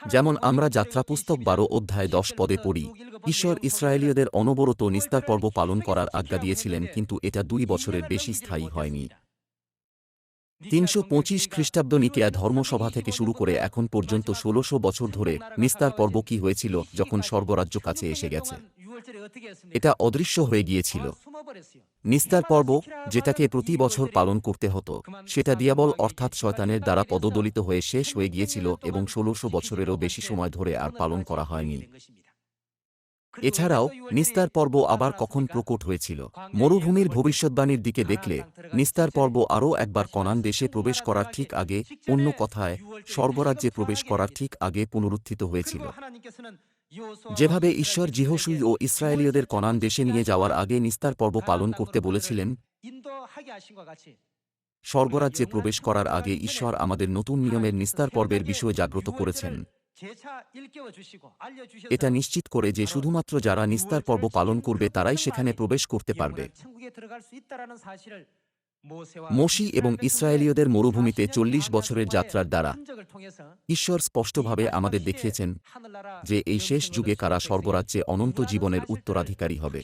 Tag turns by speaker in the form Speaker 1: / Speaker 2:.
Speaker 1: যেমন আমরা যাত্রা পুস্তক বারো অধ্যায় দশ পদে পড়ি, ঈশ্বর ইসরায়েলীয়দের অনবরত নিস্তার পর্ব পালন করার আজ্ঞা দিয়েছিলেন, কিন্তু এটা দুই বছরের বেশি স্থায়ী হয়নি। তিনশো পঁচিশ খ্রিস্টাব্দ নিকেয়া ধর্মসভা থেকে শুরু করে এখন পর্যন্ত ষোলশো বছর ধরে নিস্তার পর্ব কি হয়েছিল যখন স্বর্গরাজ্য কাছে এসে গেছে। এটা অদৃশ্য হয়ে গিয়েছিল। নিস্তার পর্ব যেটাকে প্রতি বছর পালন করতে হতো সেটা দিয়াবল অর্থাৎ শয়তানের দ্বারা পদদলিত হয়ে শেষ হয়ে গিয়েছিল এবং ষোলশো বছরেরও বেশি সময় ধরে আর পালন করা হয়নি। এছাড়াও নিস্তার পর্ব আবার কখন প্রকট হয়েছিল? মরুভূমির ভবিষ্যৎবাণীর দিকে দেখলে নিস্তার পর্ব আরও একবার কনান দেশে প্রবেশ করার ঠিক আগে অন্য কথায় স্বর্গরাজ্যে প্রবেশ করার ঠিক আগে পুনরুত্থিত হয়েছিল। যেভাবে ঈশ্বর জিহসুই ও ইসরায়েলীয়দের কনান দেশে নিয়ে যাওয়ার আগে নিস্তার পর্ব পালন করতে বলেছিলেন, স্বর্গরাজ্যে প্রবেশ করার আগে ঈশ্বর আমাদের নতুন নিয়মের নিস্তার পর্বের বিষয়ে জাগ্রত করেছেন। এটা নিশ্চিত করে যে শুধুমাত্র যারা নিস্তার পর্ব পালন করবে তারাই সেখানে প্রবেশ করতে পারবে। মোশি এবং ইসরায়েলীয়দের মরুভূমিতে চল্লিশ বছরের যাত্রার দ্বারা ঈশ্বর স্পষ্টভাবে আমাদের দেখিয়েছেন যে এই শেষ যুগে কারা স্বর্গরাজ্যে অনন্ত জীবনের উত্তরাধিকারী হবে।